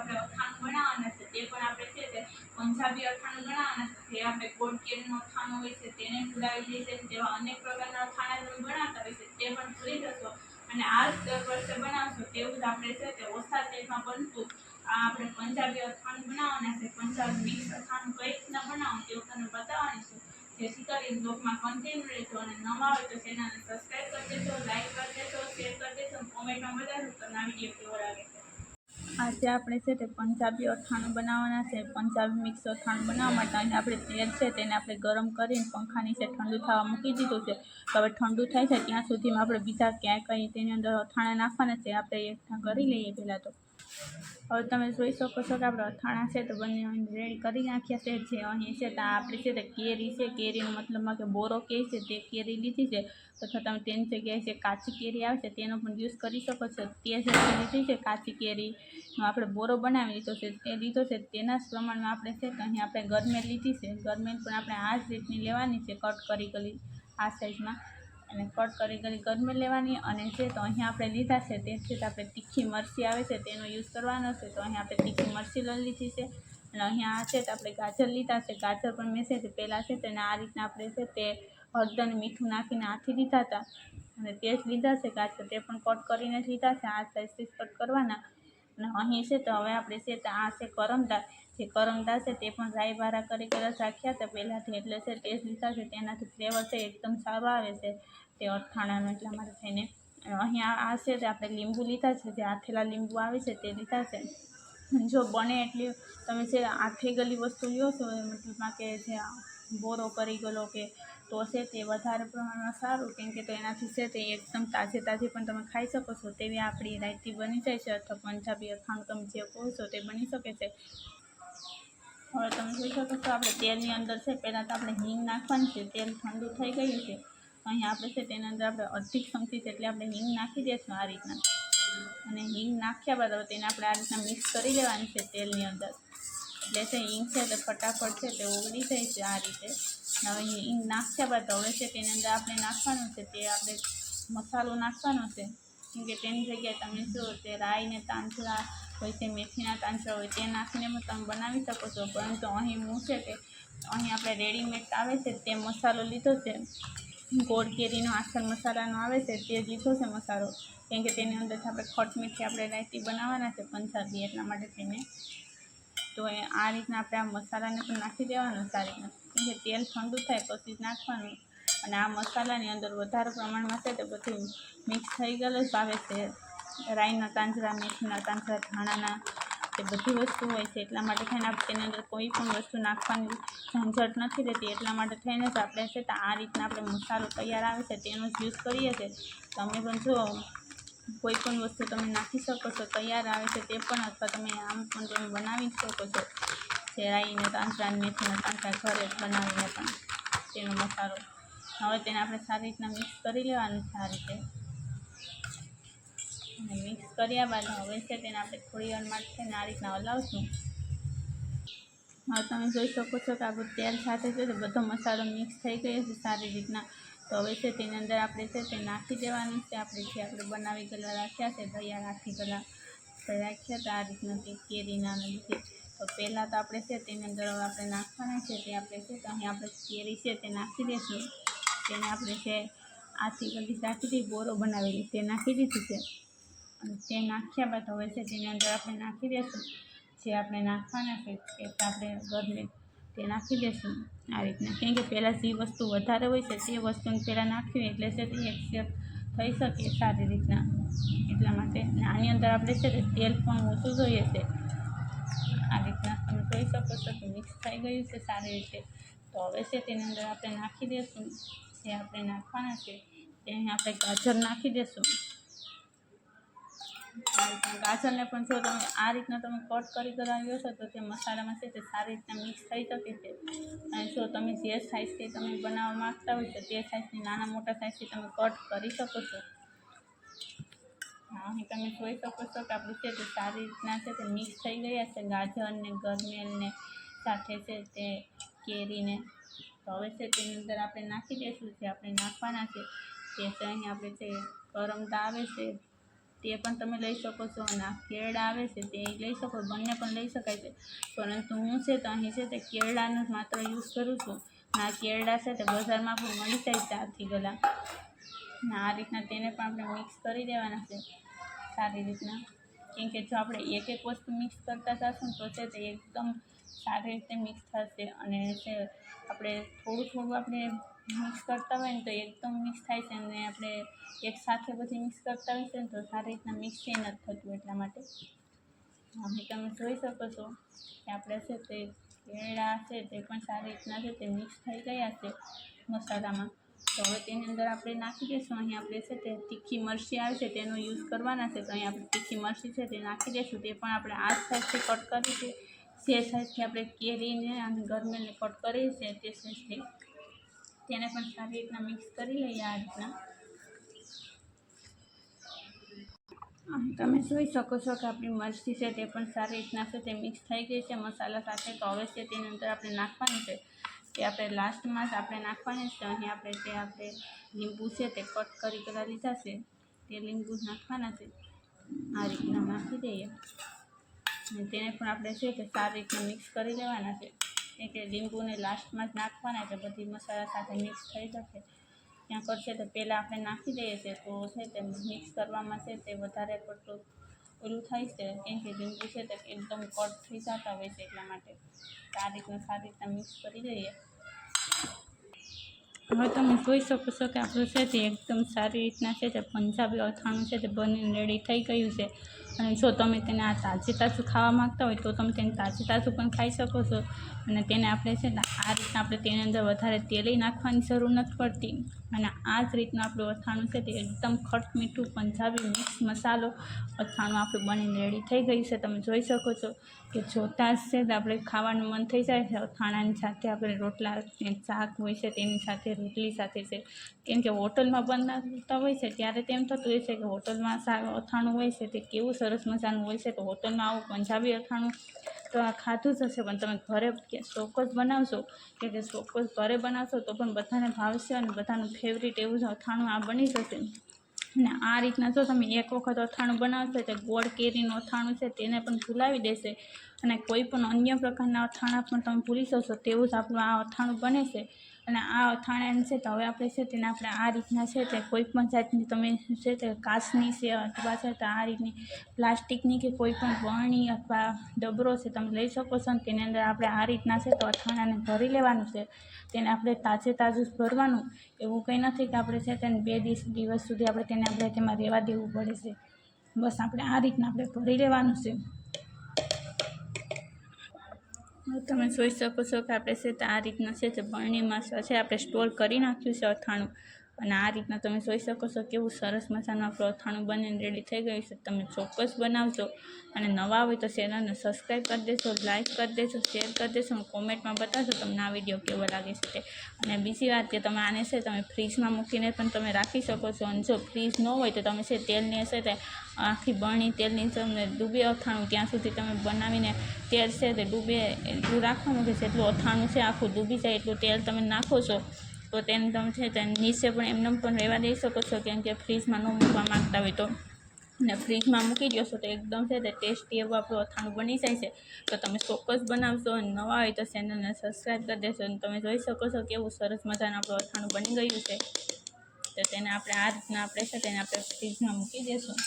આપણે અથાણું બનાવવાના છે, તે પણ આપણે છે તે પંજાબી અથાણું બનાવવાના છે જે આપણે ગોળ કેરીનું અથાણું હોય છે, તેને ભૂલાવી છીએ તેવા અનેક પ્રકારના અથાણા તમે બનાવતા હોય છે, તે પણ ભૂલી જશો. અને આ દર વર્ષે બનાવશો, તેવું જ આપણે છે તે ઓછા તેલમાં બનતું આ આપણે પંજાબી અથાણું બનાવવાના છે, પંજાબી મિક્સ અથાણું કઈ રીતના બનાવવું તેવું તમને બતાવવાની છું. જેથી કરીને બ્લોગમાં કન્ટિન્યુ રહેજો અને નવા હોય તો ચેનલને સબસ્ક્રાઈબ કરી દેજો લાઈક કરી દેજો શેર કરી દેજો કોમેન્ટમાં બતાવજો તમને આ વીડિયો છે આજે આપણે છે તે પંજાબી અથાણું બનાવવાના છે, પંજાબી મિક્સ અથાણું બનાવવા માટે અને આપણે તેલ છે તેને આપણે ગરમ કરીને પંખા નીચે ઠંડુ થવા મૂકી દીધું છે. તો હવે ઠંડુ થાય છે ત્યાં સુધીમાં આપણે બીજા ક્યાંય કંઈ તેની અંદર અથાણા નાખવાના છે, આપણે એકઠા કરી લઈએ પહેલાં તો. હવે તમે જોઈ શકો છો કે આપણે અથાણા છે તો બંને રેડી કરી નાખ્યા છે. જે અહીં છે તો આ આપણી છે તે કેરી છે. કેરીનો મતલબમાં કે બોરો કે છે તે કેરી લીધી છે. અથવા તમે તેની જગ્યાએ જે કાચી કેરી આવે છે તેનો પણ યુઝ કરી શકો છો. તે જે લીધી છે કાચી કેરીનો આપણે બોરો બનાવી લીધો છે. તે લીધો છે તેના જ પ્રમાણમાં આપણે છે કે અહીં આપણે ગરમેલ લીધી છે. ગરમેલ પણ આપણે આ જ રીતની લેવાની છે. કટ કરી આ સાઈઝમાં અને કટ કરી કરી ગરમે લેવાની અને જે તો અહીંયા આપણે લીધા છે તે છે આપણે તીખી મરચી આવે છે તેનો યુઝ કરવાનો છે. તો અહીંયા આપણે તીખી મરચી લઈ લીધી છે. અને અહીંયા આ છે તો આપણે ગાજર લીધા છે. ગાજર પણ મેં છે તે પહેલાં છે તેને આ રીતના આપણે છે તે હળદર મીઠું નાખીને આથી લીધા હતા. અને તે જ લીધા છે ગાજર. તે પણ કટ કરીને જ લીધા છે. આ સાઈઝથી કટ કરવાના. અને અહીં છે તો હવે આપણે છે તો આ છે કરમદા. જે કરમદા છે તે પણ રાઈ વાળા કરી કરી રાખ્યા હતા પહેલાંથી. એટલે છે ટેસ્ટ લીધા છે. તેનાથી ફ્લેવર છે એકદમ સારો આવે છે તે અથાણાનો એટલા માટે થઈને અહીંયા આ છે તે આપણે લીંબુ લીધા છે. જે આથેલા લીંબુ આવે છે તે લીધા છે. જો બને એટલી તમે જે આથે ગલી વસ્તુ લ્યો છો મતલબમાં કે જે બોરો કરી ગયેલો કે તો છે તે વધારે પ્રમાણમાં સારું, કેમ કે તો એનાથી છે તે એકદમ તાજે તાજી પણ તમે ખાઈ શકો છો. તેવી આપણી રાયતી બની જાય છે અથવા પંજાબી અથાણું તમે જે કહો છો તે બની શકે છે. હવે તમે જોઈ શકો છો આપણે તેલની અંદર છે પહેલાં તો આપણે હિંગ નાખવાની છે. તેલ ઠંડુ થઈ ગયું છે. અહીં આપણે છે તેની અંદર આપણે અડધી ચમચી એટલે આપણે હિંગ નાખી દઈશું આ રીતના. અને હિંગ નાખ્યા બાદ હવે તેને આપણે આ રીતના મિક્સ કરી દેવાની છે તેલની અંદર. એટલે છે ઈંક છે તે ફટાફટ છે તે ઓગળી જાય છે આ રીતે. હવે ઈંક નાખ્યા બાદ હવે છે તેની અંદર આપણે નાખવાનું છે, તે આપણે મસાલો નાખવાનો છે. કેમ કે તેની જગ્યાએ તમે શું તે રાઈને ને હોય તે મેથીના તાંતરા હોય, તે નાખીને પણ તમે બનાવી શકો છો. પરંતુ અહીં હું છે કે અહીં આપણે રેડીમેડ આવે છે, તે મસાલો લીધો છે. ગોળ કેરીનો આસન મસાલાનો આવે છે, તે જ લીધો છે મસાલો. કેમ કે તેની અંદર આપણે ખટ મીઠી આપણે રાયતી બનાવવાના છે પંજાબી એટલા માટે થઈને તો એ આ રીતના આપણે આ મસાલાને પણ નાખી દેવાનો સારી રીતના. કેમ તેલ ઠંડુ થાય પછી જ નાખવાનું. અને આ મસાલાની અંદર વધારે પ્રમાણમાં છે તે બધું મિક્સ થઈ ગયેલું જ આવે છે. રાઈના તાંજરા, મેથીના તાંજરા, ધાણાના તે બધી વસ્તુ હોય છે. એટલા માટે થઈને આપણે તેની અંદર કોઈ પણ વસ્તુ નાખવાની ઝંઝટ નથી રહેતી. એટલા માટે થઈને જ આપણે છે તો આ રીતના આપણે મસાલો તૈયાર આવે છે તેનો જ યુઝ કરીએ છીએ. તમે પણ જો કોઈ પણ વસ્તુ તમે નાખી શકો છો, તૈયાર આવે છે તે પણ અથવા તમે આમ પણ તમે બનાવી શકો છો. જે રાઈને તાંતરા મેથીના તાંતરા ઘરે જ બનાવીને પણ તેનો મસાલો. હવે તેને આપણે સારી રીતના મિક્સ કરી લેવાનું છે આ રીતે. અને મિક્સ કર્યા બાદ હવે છે તેને આપણે થોડી વાર માટે આ રીતના હલાવશું. હવે તમે જોઈ શકો છો કે આપણું તેલ સાથે છે બધો મસાલો મિક્સ થઈ ગયો છે સારી રીતના. તો હવે છે તેની અંદર આપણે છે તે નાખી દેવાનું છે. આપણે જે આપણે બનાવી ગયેલા રાખ્યા છે તૈયાર રાખી ગયેલા રાખ્યા હતા. આ રીતના તે કેરીના લીધે તો પહેલાં તો આપણે છે તેની અંદર હવે આપણે નાખવાના છે. તે આપણે છે તો અહીં આપણે કેરી છે તે નાખી દઈશું. તેને આપણે જે આથી ગલી રાખી હતી બોરો બનાવેલી તે નાખી દીધી છે. અને તે નાખ્યા બાદ હવે છે તેની અંદર આપણે નાખી દઈશું. જે આપણે નાખવાના છે તે આપણે ગરમે તે નાખી દઈશું આ રીતના. કેમ કે પહેલાં જે વસ્તુ વધારે હોય છે તે વસ્તુને પહેલાં નાખવી એટલે છે તે એક્સેપ્ટ થઈ શકે સારી રીતના. એટલા માટે આની અંદર આપણે છે તે તેલ પણ ઓછું જોઈએ છે. આ રીતના તમે જોઈ શકો છો કે મિક્સ થઈ ગયું છે સારી રીતે. તો હવે છે તેની અંદર આપણે નાખી દઈશું જે આપણે નાખવાના છે તેને આપણે ગાજર નાખી રીતના ગાજરને પણ જો તમે આ રીતના તમે કટ કરી કરાવ્યો છો, તો તે મસાલામાં છે તે સારી રીતના મિક્સ થઈ શકે છે. અને જો તમે જે સાઇઝથી તમે બનાવવા માગતા હોય તો તે સાઇઝની નાના મોટા સાઇઝથી તમે કટ કરી શકો છો. અહીં તમે જોઈ શકો છો કે આપણું છે તે સારી રીતના છે તે મિક્સ થઈ ગયા છે. ગાજર ને સાથે છે તે કેરીને તો હવે છે તેની અંદર આપણે નાખી દઈશું, જે આપણે નાખવાના છે. તે અહીં આપણે જે કરમતા આવે છે તે પણ તમે લઈ શકો છો અને આ કેળા આવે છે તે લઈ શકો, બંને પણ લઈ શકાય છે. પરંતુ હું છે તો અહીં છે તે કેળાનો માત્ર યુઝ કરું છું. અને આ કેળા છે તે બજારમાં પણ મળી જાય ચારથી ગલા અને આ રીતના તેને પણ આપણે મિક્સ કરી દેવાના છે. સારી રીતના. કેમ કે જો આપણે એક એક વસ્તુ મિક્સ કરતા જશું તો છે તે એકદમ સારી રીતે મિક્સ થશે અને છે, આપણે થોડું થોડું આપણે મિક્સ કરતા હોય ને તો એકદમ મિક્સ થાય છે અને આપણે એક સાથે બધી મિક્સ કરતા હોય છે ને તો સારી રીતના મિક્સી નથી થતું એટલા માટે. અહીં તમે જોઈ શકો છો કે આપણે છે તે કેળા છે તે પણ સારી રીતના છે, તે મિક્સ થઈ ગયા છે મસાલામાં. તો હવે તેની અંદર આપણે નાખી દઈશું. અહીં આપણે છે તે તીખી મરચી આવે છે તેનો યુઝ કરવાના છે. તો અહીં આપણે તીખી મરચી છે તે નાખી દઈશું. તે પણ આપણે આ સાઈડથી કટ કરી છે. જે સાઈઝથી આપણે કેરીને અને ગરમીને કટ કરી છે તે સાઈઝથી તેને પણ સારી રીતના મિક્સ કરી લઈએ આ રીતના. તમે જોઈ શકો છો કે આપણી મરચી છે તે પણ સારી રીતના છે, તે મિક્સ થઈ ગઈ છે. મસાલા સાથે તો હવે છે તેની અંદર આપણે નાખવાની છે. તે આપણે લાસ્ટમાં જ આપણે નાખવાની છે. અહીં આપણે જે આપણે લીંબુ છે તે કટ કરી પેલા લીધા છે. તે લીંબુ નાખવાના છે. આ રીતના નાખી દઈએ. અને તેને પણ આપણે છે કે સારી રીતના મિક્સ કરી લેવાના છે. કેમ કે લીંબુને લાસ્ટમાં જ નાખવાના એટલે બધી મસાલા સાથે મિક્સ થઈ જશે. ત્યાં કરશે તો પહેલાં આપણે નાખી દઈએ છીએ, તો છે તે મિક્સ કરવામાં છે તે વધારે પડતું ઓલું થાય છે, કેમ કે લીંબુ છે તે એકદમ કટ થઈ જતા હોય છે એટલા માટે. આ રીતના સારી રીતના મિક્સ કરી દઈએ હવે તમે જોઈ શકો છો કે આપણું છે તે એકદમ સારી રીતના છે તે પંજાબી અથાણું છે તે બની રેડી થઈ ગયું છે. અને જો તમે તેને આ તાજે તાજું ખાવા માગતા હોય તો તમે તેને તાજે તાજું પણ ખાઈ શકો છો. અને તેને આપણે છે ને આ રીતના આપણે તેની અંદર વધારે તેલી નાખવાની જરૂર નથી પડતી. અને આ જ રીતનું આપણું અથાણું છે તે એકદમ ખટ મીઠું પંજાબી મિક્સ મસાલો અથાણું આપણું બનીને રેડી થઈ ગયું છે. તમે જોઈ શકો છો કે જોતાં જ છે આપણે ખાવાનું મન થઈ જાય છે. અથાણાની સાથે આપણે રોટલા શાક હોય છે તેની સાથે, રોટલી સાથે છે. કેમ કે હોટલમાં બનાવતા હોય છે ત્યારે તેમ થતું હોય છે કે હોટલમાં શાક અથાણું હોય છે તે કેવું સરસ મજાનું હોય છે, તો હોટલમાં આવું પંજાબી અથાણું તો આ ખાધું જ હશે. પણ તમે ઘરે ચોક્કસ બનાવશો કે કે ચોક્કસ ઘરે બનાવશો તો પણ બધાને ભાવશે અને બધાનું ફેવરિટ એવું જ અથાણું આ બની જશે. અને આ રીતના જો તમે એક વખત અથાણું બનાવશો તો ગોળ કેરીનું અથાણું છે તેને પણ ભૂલાવી દેશે. અને કોઈ પણ અન્ય પ્રકારના અથાણા પણ તમે ભૂલી શકશો તેવું જ આપણું આ અથાણું બને છે. અને આ અથાણાને છે તો હવે આપણે છે તેને આપણે આ રીતના છે તે કોઈ પણ જાતની તમે છે તે કાચની છે અથવા છે તો આ રીતની પ્લાસ્ટિકની કે કોઈ પણ વણણી અથવા ડબરો છે તમે લઈ શકો છો ને તેની અંદર આપણે આ રીતના છે તો અથાણાને ભરી લેવાનું છે. તેને આપણે તાજે તાજું ભરવાનું. એવું કંઈ નથી કે આપણે છે તેને બે દિવસ દિવસ સુધી આપણે તેને આપણે તેમાં રહેવા દેવું પડે છે. બસ આપણે આ રીતના આપણે ભરી લેવાનું છે. તમે જોઈ શકો છો કે આપણે છે તો આ રીતના છે જે બરણી બરણીમાં છે, આપણે સ્ટોર કરી નાખ્યું છે અથાણું. અને આ રીતના તમે જોઈ શકો છો કેવું સરસ મજાનું આપણું અથાણું બનીને રેડી થઈ ગયું છે. તમે ચોક્કસ બનાવજો અને નવા હોય તો ચેનલને સબસ્ક્રાઈબ કરી દેજો લાઇક કરી દેજો શેર કરી દેજો અને કોમેન્ટમાં બતાવજો તમને આ વીડિયો કેવો લાગે છે તે. અને બીજી વાત કે તમે આને છે તમે ફ્રીજમાં મૂકીને પણ તમે રાખી શકો છો અને જો ફ્રીજ ન હોય તો તમે છે તેલની હશે તે આખી બણી તેલની તમને ડૂબે અથાણું. ત્યાં સુધી તમે બનાવીને તેલ છે તે ડૂબે એટલું રાખવાનું કે જેટલું અથાણું છે આખું ડૂબી જાય એટલું તેલ તમે નાખો છો. તો તેને તમે છે તે નીચે પણ એમને પણ રહેવા દઈ શકો છો, કેમ કે ફ્રીજમાં ન મૂકવા માગતા હોય તો. ને ફ્રીજમાં મૂકી દો છો તો એકદમ છે તે ટેસ્ટી એવું આપણું અથાણું બની જાય છે. તો તમે ચોક્કસ બનાવશો અને નવા હોય તો ચેનલને સબસ્ક્રાઈબ કરી દેશો અને તમે જોઈ શકો છો કેવું સરસ મજાનું આપણું અથાણું બની ગયું છે. તો તેને આપણે આ રીતના આપણે છે, તેને આપણે ફ્રીજમાં મૂકી દઈશું